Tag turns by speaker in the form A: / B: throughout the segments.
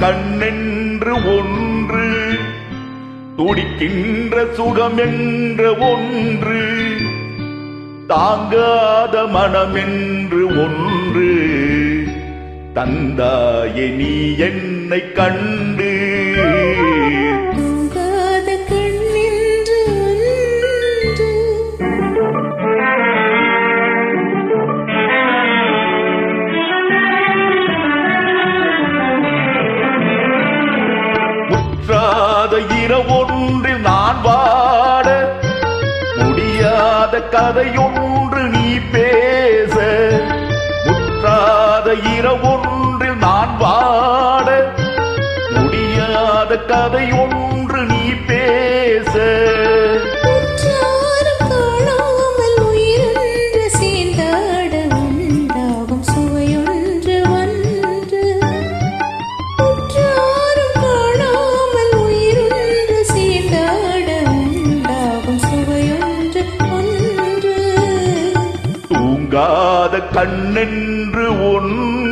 A: கண்ணென்று ஒன்று துடிக்கின்ற சுகம் என்ற ஒன்று தாங்காத மனமென்று ஒன்று. தந்தாயே நீ என்னை கண்டு முடியாத இரவொன்றில் நான் வாட முடியாத கதையொன்று நீ பேச முற்றாத இரவொன்றில் நான் வாட முடியாத கதையொன்று கண்ணென்று ஒன்று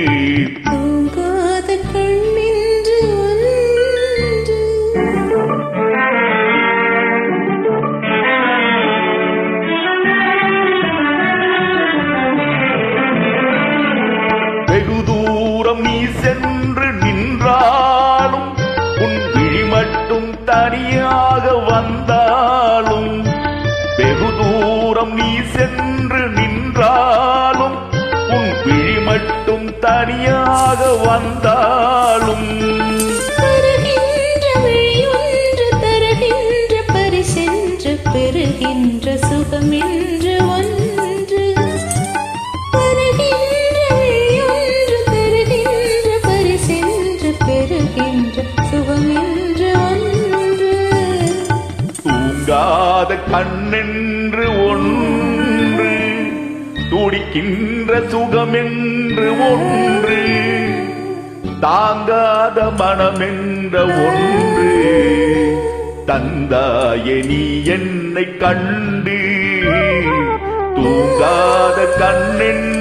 A: சென்று நின்றாலும் உன் விழி மட்டும் தனியாக வந்தாலும்.
B: பெறுகின்ற சுகமென்று ஒன்று. விழியொன்று தருகின்ற பரிசென்று பெறுகின்ற சுகமென்று ஒன்று.
A: தூங்காத கண்ணென்று துடிக்கின்ற சுகமென்று ஒன்று தாங்காத மனமென்ற ஒன்று. தந்தாயே நீ என்னை கண்டு தூங்காத கண்ணென்று